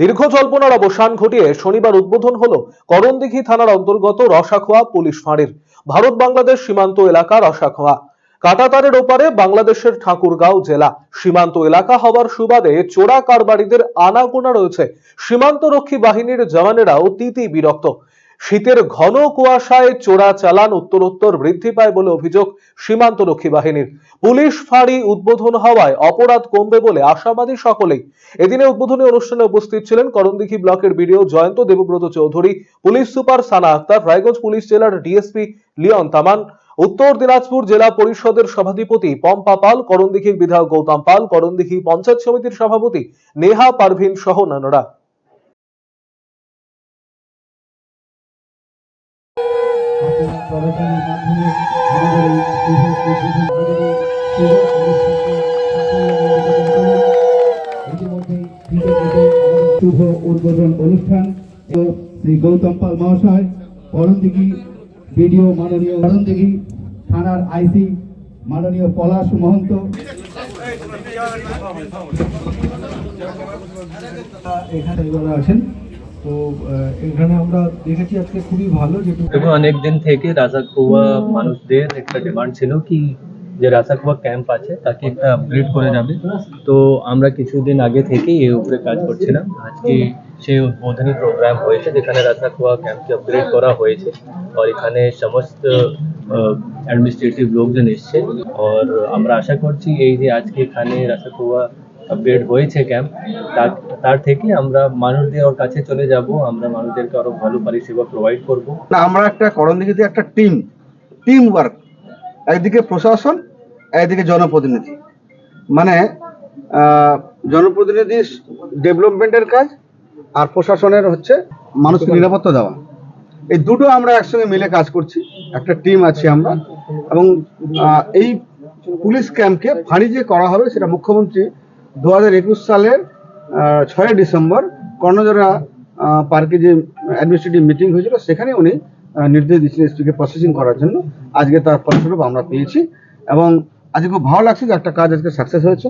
দীর্ঘ জল্পনার অবসান ঘটিয়ে শনিবার উদ্বোধন হল করণদিঘি থানার অন্তর্গত রসাখোয়া পুলিশ ফাঁড়ির। ভারত বাংলাদেশ সীমান্ত এলাকা রসাখোয়া। কাটাতারের ওপারে বাংলাদেশের ঠাকুরগাঁও জেলা। সীমান্ত এলাকা হওয়ার সুবাদে চোরা কারবারিদের আনাগোনা রয়েছে। সীমান্তরক্ষী বাহিনীর জওয়ানেরাও তিতি বিরক্ত। শীতের ঘন কুয়াশায় চোরা চালান উত্তরোত্তর বৃদ্ধি পায় বলে অভিযোগ সীমান্তরক্ষী বাহিনীর। পুলিশ ফাঁড়ি উদ্বোধন হওয়ায় অপরাধ কমবে বলে আশাবাদী সকলেই। এদিনে উদ্বোধনী অনুষ্ঠানে উপস্থিত ছিলেন করণদিঘি ব্লকের BDO Jayanta Debabrata Chowdhury, police super Sana Akhtar, Raiganj police জেলার ডিএসপি লিয়ন তামান, উত্তর দিনাজপুর জেলা পরিষদের সভাধিপতি পম্পা পাল, করণদিঘির বিধায়ক গৌতম পাল, করণদিঘি পঞ্চায়েত সমিতির সভাপতি নেহা পারভিন সহ অন্যান্যরা। শুভ উদ্বোধন অনুষ্ঠান শ্রী গৌতম পাল মহাশয় করণদিঘি বিডিও মাননীয় করণদিঘি থানার আইসি মাননীয় পলাশ মহন্ত। এখানে আছেন তো এখানে আমরা দেখেছি আজকে খুবই ভালো যেটুকু দেখুন অনেক দিন থেকে রাজাকুয়া মানুষদের একটা ডিমান্ড ছিল কি যে রাজাকুয়া ক্যাম্প আছে তাকে একটা আপগ্রেড করে যাবে। তো আমরা কিছুদিন আগে থেকেই এর উপরে কাজ করছিলাম। আজকে সেই উদ্বোধনী প্রোগ্রাম হয়েছে যেখানে রাজাকুয়া ক্যাম্পকে আপগ্রেড করা হয়েছে। আর এখানে সমস্ত অ্যাডমিনিস্ট্রেটিভ লোকজন এসছে। আর আমরা আশা করছি এই যে আজকে এখানে রাজাকুয়া আপগ্রেড হয়েছে ক্যাম্প তার তার থেকে আমরা মানুষদের ওর কাছে চলে যাব, আমরা মানুষদেরকে আরও ভালো পরিষেবা প্রোভাইড করব। আমরা একটা করণদিঘিতে একটা টিম টিম ওয়ার্ক একদিকে প্রশাসন, একদিকে জনপ্রতিনিধি। মানে জনপ্রতিনিধি ডেভেলপমেন্টের কাজ আর প্রশাসনের হচ্ছে মানুষকে নিরাপত্তা দেওয়া। এই দুটো আমরা একসঙ্গে মিলে কাজ করছি, একটা টিম আছি আমরা। এবং এই পুলিশ ক্যাম্পকে ফাঁড়ি যে করা হবে, সেটা মুখ্যমন্ত্রী দু হাজার একুশ সালের ছয় ডিসেম্বর কর্ণজোড়া পার্কে যে অ্যাডমিনিস্ট্রেটিভ মিটিং হয়েছিল, সেখানে উনি নির্দেশ দিয়েছিলেন এসপিকে প্রসেসিং করার জন্য। আজকে তার ফলস্বরূপ আমরা পেয়েছি এবং আজকে খুব ভালো লাগছে যে একটা কাজ আজকে সাকসেস হয়েছে।